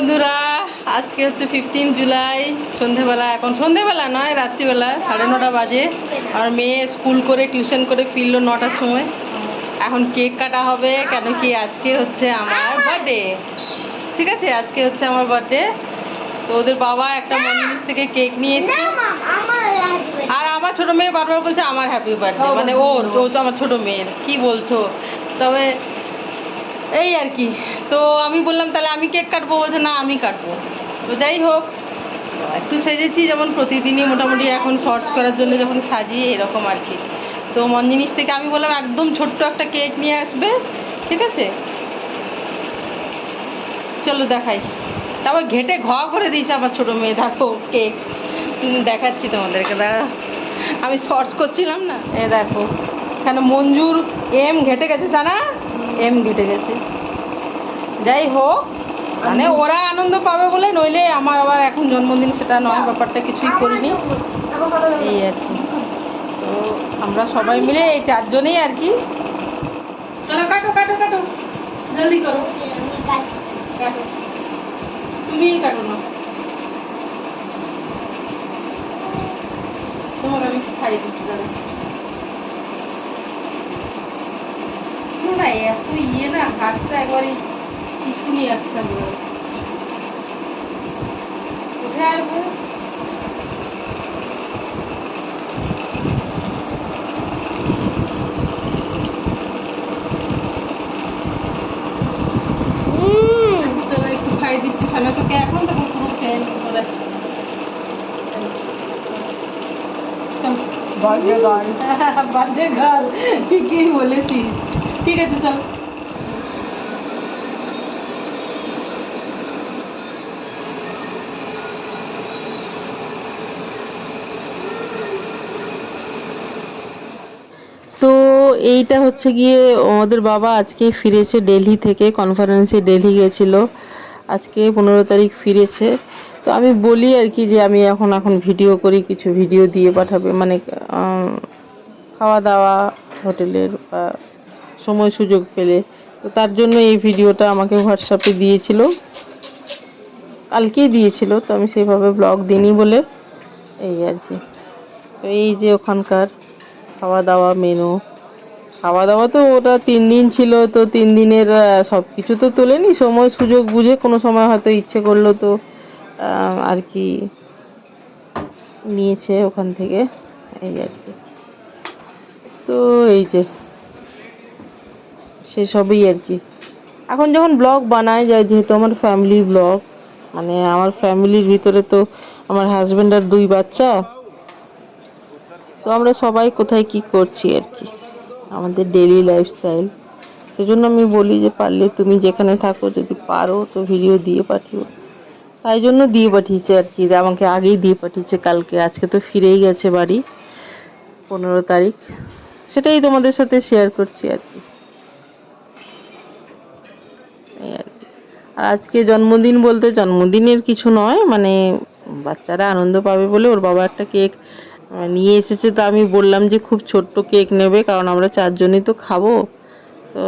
বন্ধুরা আজকে হচ্ছে ফিফটিন জুলাই। সন্ধেবেলা এখন সন্ধেবেলা নয় রাত্রিবেলা সাড়ে নটা বাজে। আর মেয়ে স্কুল করে টিউশন করে ফিরল নটার সময়। এখন কেক কাটা হবে কেন কি আজকে হচ্ছে আমার বার্থডে ঠিক আছে? আজকে হচ্ছে আমার বার্থডে তো ওদের বাবা একটা মন্দির থেকে কেক নিয়ে এসেছে। আর আমার ছোট মেয়ে বারবার বলছে আমার হ্যাপি বার্থডে মানে ওর ও তো আমার ছোট মেয়ের। কি বলছো? তবে এই আর কি। তো আমি বললাম, তাহলে আমি কেক কাটবো? বলছে, না, আমি কাটবো। তো যাই হোক, একটু সেজেছি যেমন প্রতিদিনই মোটামুটি এখন শর্টস করার জন্য যখন সাজি এরকম আর কি। তো মন জিনিস থেকে আমি বললাম, একদম ছোট্ট একটা কেক নিয়ে আসবে। ঠিক আছে? চলো দেখাই। তারপর ঘেটে ঘ করে দিয়েছে আমার ছোটো মেয়ে, দেখো কেক দেখাচ্ছি তোমাদেরকে দাঁড়া আমি শর্টস করছিলাম না, এ দেখো এখানে মঞ্জুর এম ঘেটে গেছে সানা এম ঘেটে গেছে। যাই হোক মানে ওরা আনন্দ পাবে বলে নইলে আমার আবার এখন জন্মদিন সেটা নয় ব্যাপারটা কিছুই করিনি। এই আর কি। তো আমরা সবাই মিলে এই চারজনেই আর কি। চলো কাটো কাটো কাটো। জলদি করো। কাটো। তুমিই কাটো না। তোমাকে আমি খাইয়ে দিচ্ছি দাদা এত ইয়ে না হাতটা একবারে কিছু নিয়ে আসতাম কোথায় আসব। দিচ্ছি সামনে তোকে এখন তখন পুরো খেয়ে নিতে পারে বার্থডে গার্ল ঠিকই বলেছিস। ঠিক আছে চল তো এইটা হচ্ছে গিয়ে আমাদের বাবা আজকে ফিরেছে দিল্লি থেকে কনফারেন্সে দিল্লি গেছিল। আজকে পনেরো তারিখ ফিরেছে। তো আমি বলি আর কি যে আমি এখন এখন ভিডিও করি, কিছু ভিডিও দিয়ে পাঠাবে। মানে খাওয়া দাওয়া হোটেলের, বা সময় সুযোগ পেলে। তো তার জন্য এই ভিডিওটা আমাকে হোয়াটসঅ্যাপে দিয়েছিল। কালকেই দিয়েছিল, তো আমি সেইভাবে ব্লগ দিইনি বলে এই আর কি। তো এই যে ওখানকার খাওয়া দাওয়া মেনু খাওয়া দাওয়া তো ওটা তিন দিন ছিল, তো তিন দিনের সব কিছু তো তোলেনি। সময়, সুযোগ বুঝে কোনো সময় হয়তো ইচ্ছে করল তো আর কি নিয়েছে ওখান থেকে, এই আর কি। তো এই যে, সেসবই আর কি। এখন যখন ব্লগ বানায় যায়, যেহেতু আমার ফ্যামিলি ব্লগ মানে আমার ফ্যামিলির ভিতরে তো আমার হাজব্যান্ড আর দুই বাচ্চা, তো আমরা সবাই কোথায় কি করছি আর কি। আমাদের ডেলি লাইফস্টাইল সেজন্য আমি বলি যে, পারলে তুমি যেখানে থাকো, যদি পারো, তো ভিডিও দিয়ে পাঠিও। তাই জন্য দিয়ে পাঠিয়েছে আর কি। আমাকে আগেই দিয়ে পাঠিয়েছে কালকে। আজকে তো ফিরেই গেছে বাড়ি পনেরো তারিখ। সেটাই তোমাদের সাথে শেয়ার করছি আর কি। আর আজকে জন্মদিন বলতে জন্মদিনের কিছু নয় মানে বাচ্চারা আনন্দ পাবে বলে ওর বাবা একটা কেক নিয়ে এসেছে তো আমি বললাম যে খুব ছোট্ট কেক নেবে, কারণ আমরা চারজনই তো খাব। তো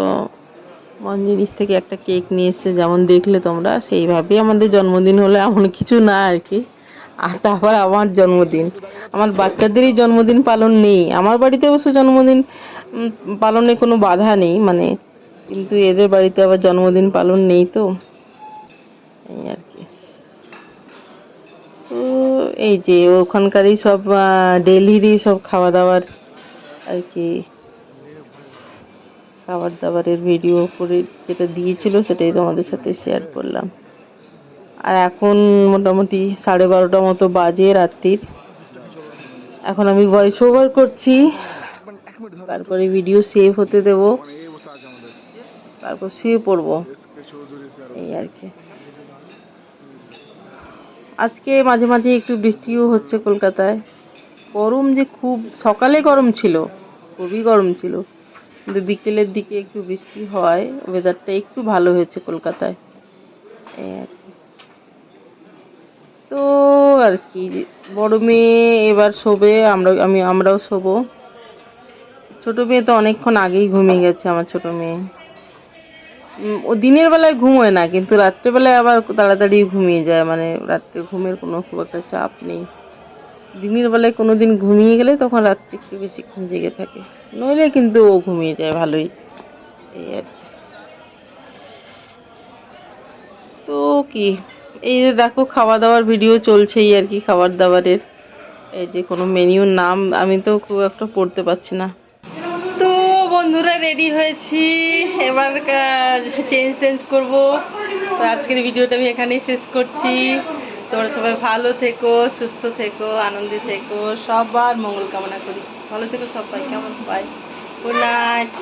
মন জিনিস থেকে একটা কেক নিয়ে এসেছে, যেমন দেখলে তোমরা, সেইভাবেই আমাদের জন্মদিন হলে এমন কিছু না আর কি। আর তারপর আমার জন্মদিন। আমার বাচ্চাদেরই জন্মদিন পালন নেই। আমার বাড়িতে অবশ্য জন্মদিন পালনে কোনো বাধা নেই মানে কিন্তু এদের বাড়িতে আবার জন্মদিন পালন নেই তো। এই আর কি। তো এই যে ওখানকারই সব ডেলিরই সব খাওয়া দাওয়ার আর কি। খাবার দাবারের ভিডিও করে যেটা দিয়েছিল সেটাই তোমাদের সাথে শেয়ার করলাম। আর এখন মোটামুটি সাড়ে বারোটা মতো বাজে রাত্রির। এখন আমি ভয়েস ওভার করছি। তারপরে ভিডিও সেভ হতে দেব। তারপর শুয়ে পড়ব। এই আর কি। আজকে মাঝে মাঝে একটু বৃষ্টিও হচ্ছে কলকাতায়। গরম যে খুব, সকালে গরম ছিল, খুবই গরম ছিল। কিন্তু বিকেলের দিকে একটু বৃষ্টি হয় ওয়েদারটা একটু ভালো হয়েছে কলকাতায়। এই আর কি তো আর কি, বড় মেয়ে এবার শোবে, আমরা, আমি, আমরাও শোবো। ছোটো মেয়ে তো অনেকক্ষণ আগেই ঘুমিয়ে গেছে, আমার ছোট মেয়ে। দিনের বেলায় ঘুমোয় না, কিন্তু রাত্রেবেলায় আবার তাড়াতাড়ি ঘুমিয়ে যায়। মানে রাত্রে ঘুমের কোনো খুব একটা চাপ নেই। দিনের বেলায় কোনো দিন ঘুমিয়ে গেলে তখন রাত্রে একটু বেশিক্ষণ জেগে থাকে। নইলে কিন্তু ও ঘুমিয়ে যায় ভালোই। এই আর কি। তো কি, এই যে দেখো খাওয়া দাওয়ার ভিডিও চলছেই আর কি খাবার দাবারের এই যে কোনো মেনিউর নাম আমি তো খুব একটা পড়তে পারছি না। বন্ধুরা রেডি হয়েছি। এবার চেঞ্জ টেঞ্জ করব। তো আজকের ভিডিওটা আমি এখানেই শেষ করছি। তোমরা সবাই ভালো থেকো, সুস্থ থেকো, আনন্দে থেকো, সবার মঙ্গল কামনা করি। ভালো থেকো সবাই, কেমন? পাই গুড নাইট